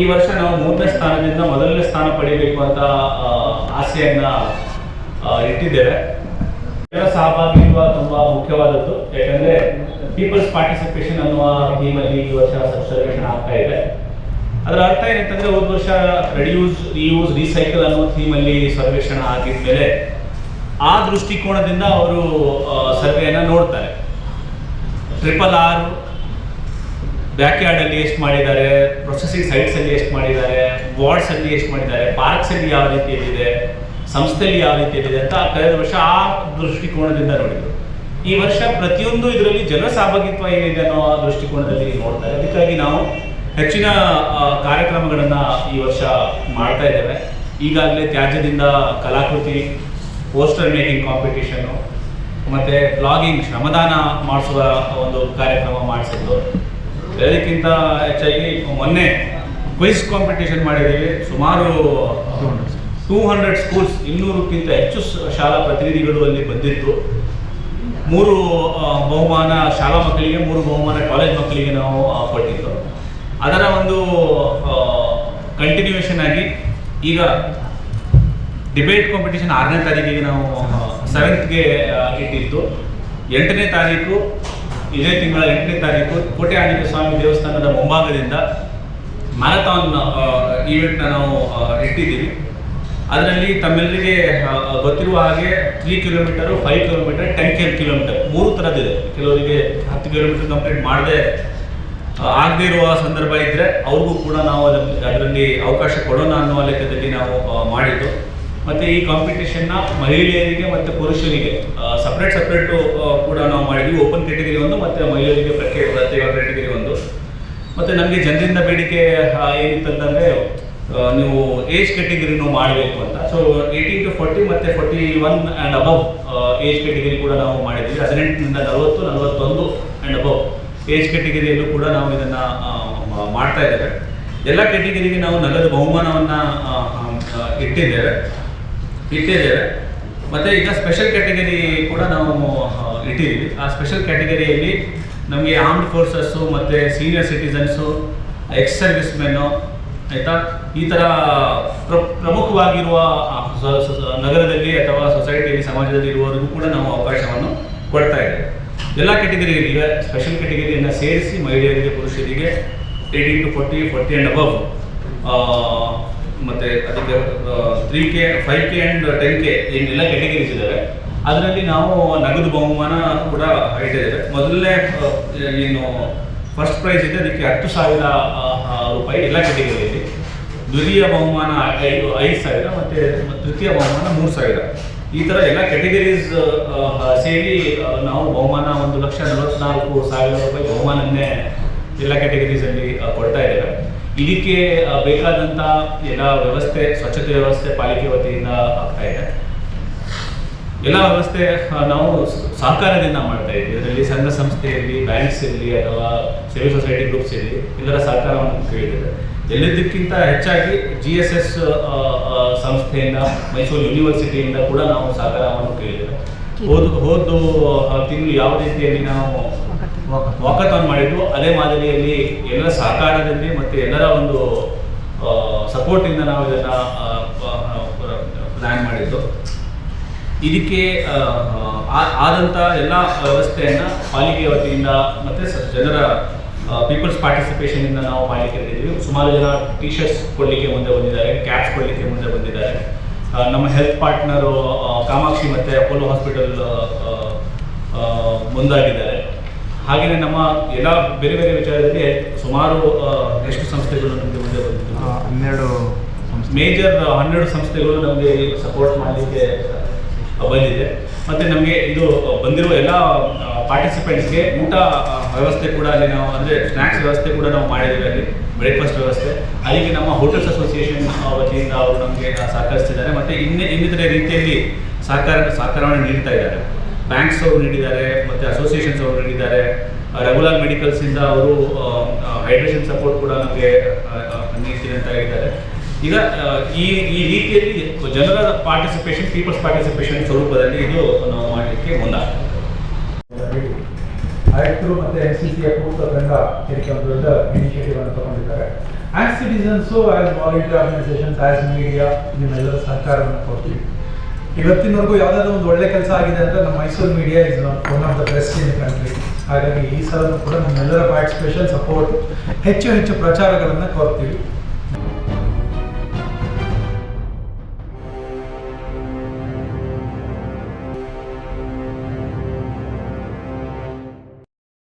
ಈ ವರ್ಷ ನಾವು ಮೂರನೇ ಸ್ಥಾನದಿಂದ ಮೊದಲನೇ ಸ್ಥಾನ ಪಡಿಬೇಕು ಅಂತ ಆಸೆಯನ್ನ ಇಟ್ಟಿದ್ದೇವೆ. ಜನ ಸಹಭಾಗಿತ್ವ ತುಂಬಾ ಮುಖ್ಯವಾದದ್ದು. ಯಾಕಂದ್ರೆ ಪೀಪಲ್ಸ್ ಪಾರ್ಟಿಸಿಪೇಷನ್ ಅನ್ನುವ ಥೀಮಲ್ಲಿ ಈ ವರ್ಷ ಸಬ್ಸರ್ವೇಷನ್ ಆಗ್ತಾ ಇದೆ. ಅದರ ಅರ್ಥ ಏನಂತಂದ್ರೆ ಒಂದು ವರ್ಷ ರೆಡ್ಯೂಸ್ ರಿಯೂಸ್ ರೀಸೈಕಲ್ ಅನ್ನೋ ಥೀಮಲ್ಲಿ ಸರ್ವೇಕ್ಷಣ ಆಗಿದ್ಮೇಲೆ ಆ ದೃಷ್ಟಿಕೋನದಿಂದ ಅವರು ಸರ್ವೆಯನ್ನು ನೋಡ್ತಾರೆ. ಟ್ರಿಪಲ್ ಆರ್ ಬ್ಯಾಕ್ ಯಾರ್ಡ್ ಅಲ್ಲಿ ಎಷ್ಟು ಮಾಡಿದ್ದಾರೆ ಪ್ರೊಸೆಸಿಂಗ್ ಸೈಟ್ಸಲ್ಲಿ ಎಷ್ಟು ಮಾಡಿದ್ದಾರೆ ವಾರ್ಡ್ಸಲ್ಲಿ ಎಷ್ಟು ಮಾಡಿದ್ದಾರೆ ಪಾರ್ಕ್ಸಲ್ಲಿ ಯಾವ ರೀತಿಯಲ್ಲಿದೆ, ಸಂಸ್ಥೆಯಲ್ಲಿ ಯಾವ ರೀತಿಯಲ್ಲಿದೆ ಅಂತ ಕಳೆದ ವರ್ಷ ಆ ದೃಷ್ಟಿಕೋನದಿಂದ ನೋಡಿದ್ರು. ಈ ವರ್ಷ ಪ್ರತಿಯೊಂದು ಇದರಲ್ಲಿ ಜನ ಸಹಭಾಗಿತ್ವ ಏನಿದೆ ಅನ್ನೋ ದೃಷ್ಟಿಕೋನದಲ್ಲಿ ನೋಡ್ತಾರೆ. ಅದಕ್ಕಾಗಿ ನಾವು ಹೆಚ್ಚಿನ ಕಾರ್ಯಕ್ರಮಗಳನ್ನು ಕಾರ್ಯಕ್ರಮಗಳನ್ನ ಈ ವರ್ಷ ಮಾಡ್ತಾ ಇದ್ದೇವೆ. ಈಗಾಗಲೇ ತ್ಯಾಜ್ಯದಿಂದ ಕಲಾಕೃತಿ ಪೋಸ್ಟರ್ ಮೇಕಿಂಗ್ ಕಾಂಪಿಟೇಷನ್ನು ಮತ್ತೆ ಬ್ಲಾಗಿಂಗ್ ಶ್ರಮದಾನ ಮಾಡಿಸುವ ಒಂದು ಕಾರ್ಯಕ್ರಮ ಮಾಡಿಸಿದ್ದು ಅದಕ್ಕಿಂತ ಹೆಚ್ಚಾಗಿ ಮೊನ್ನೆ ಕ್ವಿಸ್ ಕಾಂಪಿಟೇಷನ್ ಮಾಡಿದ್ದೀವಿ. ಸುಮಾರು ಟೂ ಹಂಡ್ರೆಡ್ ಸ್ಕೂಲ್ಸ್ ಇನ್ನೂರಕ್ಕಿಂತ ಹೆಚ್ಚು ಶಾಲಾ ಪ್ರತಿನಿಧಿಗಳು ಅಲ್ಲಿ ಬಂದಿದ್ದು. ಮೂರು ಬಹುಮಾನ ಶಾಲಾ ಮಕ್ಕಳಿಗೆ, ಮೂರು ಬಹುಮಾನ ಕಾಲೇಜ್ ಮಕ್ಕಳಿಗೆ ನಾವು ಕೊಟ್ಟಿದ್ದು. ಅದರ ಒಂದು ಕಂಟಿನ್ಯೂಯೇಷನ್ ಆಗಿ ಈಗ ಡಿಬೇಟ್ ಕಾಂಪಿಟೇಷನ್ ಆರನೇ ತಾರೀಕಿಗೆ ನಾವು ಸೆವೆಂತ್ಗೆ ಇಟ್ಟಿದ್ದು. ಎಂಟನೇ ತಾರೀಕು ಇದೇ ತಿಂಗಳ ಎಂಟನೇ ತಾರೀಕು ಕೋಟೆ ಆಂಜನೇಯ ಸ್ವಾಮಿ ದೇವಸ್ಥಾನದ ಮುಂಭಾಗದಿಂದ ಮ್ಯಾರಥಾನ್ ಈವೆಂಟ್ನ ನಾವು ಇಟ್ಟಿದ್ದೀವಿ. ಅದರಲ್ಲಿ ತಮ್ಮೆಲ್ಲರಿಗೆ ಗೊತ್ತಿರುವ ಹಾಗೆ three kilometre five kilometre ten K kilometre ಮೂರು ಥರದ್ದಿದೆ ಕೆಲವರಿಗೆ ಹತ್ತು ಕಿಲೋಮೀಟರ್ ಕಂಪ್ಲೀಟ್ ಮಾಡದೆ ಆಗದೇ ಇರುವ ಸಂದರ್ಭ ಇದ್ದರೆ ಅವ್ರಿಗೂ ಕೂಡ ನಾವು ಅದರಲ್ಲಿ ಅವಕಾಶ ಕೊಡೋಣ ಅನ್ನುವ ಲೆಕ್ಕದಲ್ಲಿ ನಾವು ಮಾಡಿದ್ದು. ಮತ್ತು ಈ ಕಾಂಪಿಟೇಷನ್ನ ಮಹಿಳೆಯರಿಗೆ ಮತ್ತು ಪುರುಷರಿಗೆ ಸಪ್ರೇಟ್ ಸಪ್ರೇಟು ಕೂಡ ನಾವು ಮಾಡಿದ್ವಿ. ಓಪನ್ ಕ್ಯಾಟಗರಿ ಒಂದು ಮತ್ತು ಮಹಿಳೆಯರಿಗೆ ಪ್ರತ್ಯೇಕ ಪ್ರತ್ಯೇಕ ಕ್ಯಾಟಗರಿ ಒಂದು. ಮತ್ತು ನಮಗೆ ಜನರಿಂದ ಬೇಡಿಕೆ ಏನಿತ್ತಂತಂದರೆ ನೀವು ಏಜ್ ಕ್ಯಾಟಗರಿನೂ ಮಾಡಬೇಕು ಅಂತ. ಸೊ ಏಯ್ಟೀನ್ ಟು ಫೋರ್ಟಿ ಮತ್ತು forty one and above age category ಕೂಡ ನಾವು ಮಾಡಿದ್ವಿ. ಹದಿನೆಂಟರಿಂದ ನಲವತ್ತು, ನಲವತ್ತೊಂದು ಆ್ಯಂಡ್ ಅಬವ್ ಏಜ್ ಕ್ಯಾಟಗರಿಯಲ್ಲೂ ಕೂಡ ನಾವು ಇದನ್ನು ಮಾಡ್ತಾ ಇದ್ದೇವೆ. ಎಲ್ಲ ಕ್ಯಾಟಗರಿಗೆ ನಾವು ನಗದು ಬಹುಮಾನವನ್ನು ಇಟ್ಟಿದ್ದೇವೆ. ಇಟ್ಟಿದ್ದೇವೆ ಮತ್ತು ಈಗ ಸ್ಪೆಷಲ್ ಕ್ಯಾಟಗರಿ ಕೂಡ ನಾವು ಇಟ್ಟಿದ್ದೀವಿ. ಆ ಸ್ಪೆಷಲ್ ಕ್ಯಾಟಗರಿಯಲ್ಲಿ ನಮಗೆ ಆರ್ಮ್ಡ್ ಫೋರ್ಸಸ್ಸು ಮತ್ತು ಸೀನಿಯರ್ ಸಿಟಿಸನ್ಸು ಎಕ್ಸ್ ಸರ್ವಿಸ್ ಮೆನ್ನು ಆಯಿತಾ? ಈ ಥರ ಪ್ರ, ಪ್ರಮುಖವಾಗಿರುವ ನಗರದಲ್ಲಿ ಅಥವಾ ಸೊಸೈಟಿಯಲ್ಲಿ ಸಮಾಜದಲ್ಲಿ ಇರುವವರಿಗೂ ಕೂಡ ನಾವು ಅವಕಾಶವನ್ನು ಕೊಡ್ತಾ ಇದ್ದೇವೆ. ಎಲ್ಲ ಕ್ಯಾಟಗರಿಗಳಿಗೆ ಸ್ಪೆಷಲ್ ಕ್ಯಾಟಗರಿಯನ್ನು ಸೇರಿಸಿ ಮಹಿಳೆಯರಿಗೆ ಪುರುಷರಿಗೆ eighteen to forty forty and above ಮತ್ತೆ ಅದಕ್ಕೆ three K five K and ten K ಏನೆಲ್ಲ ಕ್ಯಾಟಗರೀಸ್ ಇದ್ದಾವೆ ಅದರಲ್ಲಿ ನಾವು ನಗದು ಬಹುಮಾನ ಕೂಡ ಇಟ್ಟಿದ್ದೇವೆ ಮೊದಲನೇ ಏನು ಫಸ್ಟ್ ಪ್ರೈಸ್ ಇದೆ, ಅದಕ್ಕೆ ಹತ್ತು ಸಾವಿರ ರೂಪಾಯಿ ಎಲ್ಲ ಕ್ಯಾಟಗರಿಯಲ್ಲಿ ದ್ವಿತೀಯ ಬಹುಮಾನ ಐದು ಐದು ಸಾವಿರ, ಮತ್ತು ತೃತೀಯ ಬಹುಮಾನ ಮೂರು ಸಾವಿರ. ಈ ಥರ ಎಲ್ಲ ಕ್ಯಾಟಗರೀಸ್ ಸೇರಿ ನಾವು ಬಹುಮಾನ ಒಂದು ಲಕ್ಷ ನಲವತ್ನಾಲ್ಕು ಸಾವಿರ ರೂಪಾಯಿ ಬಹುಮಾನನ್ನೇ ಎಲ್ಲ ಕ್ಯಾಟಗರೀಸಲ್ಲಿ ಕೊಡ್ತಾ ಇದ್ದೇವೆ. ಇದಕ್ಕೆ ಬೇಕಾದಂಥ ಎಲ್ಲ ವ್ಯವಸ್ಥೆ, ಸ್ವಚ್ಛತೆ ವ್ಯವಸ್ಥೆ ಪಾಲಿಕೆ ವತಿಯಿಂದ ಆಗ್ತಾ ಇದೆ. ಎಲ್ಲ ವ್ಯವಸ್ಥೆ ನಾವು ಸಹಕಾರದಿಂದ ಮಾಡ್ತಾ ಇದ್ದೀವಿ. ಇದರಲ್ಲಿ ಸಂಘ ಸಂಸ್ಥೆಯಲ್ಲಿ, ಬ್ಯಾಂಕ್ಸ್ ಇರಲಿ, ಅಥವಾ ಸಿವಿಲ್ ಸೊಸೈಟಿ ಗ್ರೂಪ್ಸ್ ಇರಲಿ, ಎಲ್ಲರ ಸಹಕಾರವನ್ನು ಕೇಳಿದ್ದೇವೆ ಎಲ್ಲದಕ್ಕಿಂತ ಹೆಚ್ಚಾಗಿ ಜಿ ಎಸ್ ಎಸ್ ಸಂಸ್ಥೆಯಿಂದ, ಮೈಸೂರು ಯೂನಿವರ್ಸಿಟಿಯಿಂದ ಕೂಡ ನಾವು ಸಹಕಾರವನ್ನು ಕೇಳಿದ್ದೇವೆ ಹೋದ, ಹೋದ್ದು ತಿಂಗಳು ಯಾವ ರೀತಿಯಲ್ಲಿ ನಾವು ವಾಕಥಾನ್. ಮಾಡಿದ್ದು. ಅದೇ ಮಾದರಿಯಲ್ಲಿ ಎಲ್ಲರ ಸಹಕಾರದಲ್ಲಿ ಮತ್ತು ಎಲ್ಲರ ಒಂದು ಸಪೋರ್ಟಿಂದ ನಾವು ಇದನ್ನು ಪ್ಲ್ಯಾನ್ ಮಾಡಿದ್ದು. ಇದಕ್ಕೆ ಆದಂಥ ಎಲ್ಲ ವ್ಯವಸ್ಥೆಯನ್ನು ಪಾಲಿಕೆ ವತಿಯಿಂದ ಮತ್ತು ಜನರ ಪೀಪಲ್ಸ್ ಪಾರ್ಟಿಸಿಪೇಷನಿಂದ ನಾವು ಪಾಲಿಕೆ ಇದ್ದೀವಿ ಸುಮಾರು ಜನ ಟಿ ಶರ್ಟ್ಸ್ ಕೊಡಲಿಕ್ಕೆ ಮುಂದೆ ಬಂದಿದ್ದಾರೆ ಕ್ಯಾಪ್ಸ್ ಕೊಡಲಿಕ್ಕೆ ಮುಂದೆ ಬಂದಿದ್ದಾರೆ. ನಮ್ಮ ಹೆಲ್ತ್ ಪಾರ್ಟ್ನರು ಕಾಮಾಕ್ಷಿ ಮತ್ತು ಅಪೋಲೋ ಹಾಸ್ಪಿಟಲ್ ಮುಂದಾಗಿದ್ದಾರೆ. ಹಾಗೆಯೇ ನಮ್ಮ ಎಲ್ಲ ಬೇರೆ ಬೇರೆ ವಿಚಾರದಲ್ಲಿ ಸುಮಾರು ಎಷ್ಟು ಸಂಸ್ಥೆಗಳು ನಮಗೆ ಮುಂದೆ ಬಂದಿತ್ತು ಹನ್ನೆರಡು ಮೇಜರ್ ಹನ್ನೆರಡು ಸಂಸ್ಥೆಗಳು ನಮಗೆ ಸಪೋರ್ಟ್ ಮಾಡಲಿಕ್ಕೆ ಬಂದಿದೆ. ಮತ್ತು ನಮಗೆ ಇದು ಬಂದಿರುವ ಎಲ್ಲ ಪಾರ್ಟಿಸಿಪೆಂಟ್ಸ್ಗೆ ಊಟ ವ್ಯವಸ್ಥೆ ಕೂಡ ಅಲ್ಲಿ ನಾವು ಅಂದರೆ ಸ್ನ್ಯಾಕ್ಸ್ ವ್ಯವಸ್ಥೆ ಕೂಡ ನಾವು ಮಾಡಿದ್ದೀವಿ ಅಲ್ಲಿ ಬ್ರೇಕ್ಫಾಸ್ಟ್ ವ್ಯವಸ್ಥೆ. ಅಲ್ಲಿಗೆ ನಮ್ಮ ಹೋಟೆಲ್ಸ್ ಅಸೋಸಿಯೇಷನ್ ವತಿಯಿಂದ ಅವರು ನಮಗೆ ಸಹಕರಿಸ್ತಿದ್ದಾರೆ. ಮತ್ತು ಇನ್ನೇ ಇನ್ನಿತರ ರೀತಿಯಲ್ಲಿ ಸಹಕಾರ ಸಹಕಾರವನ್ನು ನೀಡ್ತಾ ಇದ್ದಾರೆ. ಬ್ಯಾಂಕ್ಸ್ ಅವರು ನೀಡಿದ್ದಾರೆ, ಮತ್ತು ಅಸೋಸಿಯೇಷನ್ಸ್ ಅವರು ನೀಡಿದ್ದಾರೆ. ರೆಗ್ಯುಲರ್ ಮೆಡಿಕಲ್ಸಿಂದ ಅವರು ಹೈಡ್ರೇಷನ್ ಸಪೋರ್ಟ್ ಕೂಡ ನಮಗೆ ನೀಡ್ತೀನಿ ಅಂತ ಹೇಳಿದ್ದಾರೆ. ಈಗ ಈ ಈ ರೀತಿಯಲ್ಲಿ ಜನರ ಪಾರ್ಟಿಸಿಪೇಷನ್ ಪೀಪಲ್ಸ್ ಪಾರ್ಟಿಸಿಪೇಷನ್ ಸ್ವರೂಪದಲ್ಲಿ ಇದು ನಾವು ಮಾಡಲಿಕ್ಕೆ ಮುಂದಾಗ್ತದೆ ಆಯುಕ್ತರು ಮತ್ತು ಎನ್ ಸಿ ಸಿ ಒಕ್ಕೂಟದಿಂದ ಇದಕ್ಕೆ ಒಂದು ದೊಡ್ಡ ಇನಿಷಿಯೇಟಿವ್ ಅನ್ನು ತಗೊಂಡಿದ್ದಾರೆ. As citizens as volunteer organisations as media ನಿಮ್ಮೆಲ್ಲರ ಸಹಕಾರವನ್ನು ಕೊಡ್ತೀವಿ. ಇವತ್ತಿನವರೆಗೂ ಯಾವುದಾದ್ರು ಒಂದು ಒಳ್ಳೆ ಕೆಲಸ ಆಗಿದೆ ಅಂದರೆ ನಮ್ಮ Mysuru media is one of the best in country ಹಾಗಾಗಿ ಈ ಸಲ ಕೂಡ ನಮ್ಮೆಲ್ಲರ ಪಾರ್ಟಿಸಿಪೇಷನ್ ಸಪೋರ್ಟ್ ಹೆಚ್ಚು ಹೆಚ್ಚು ಪ್ರಚಾರಗಳನ್ನು ಕೋರ್ತೀವಿ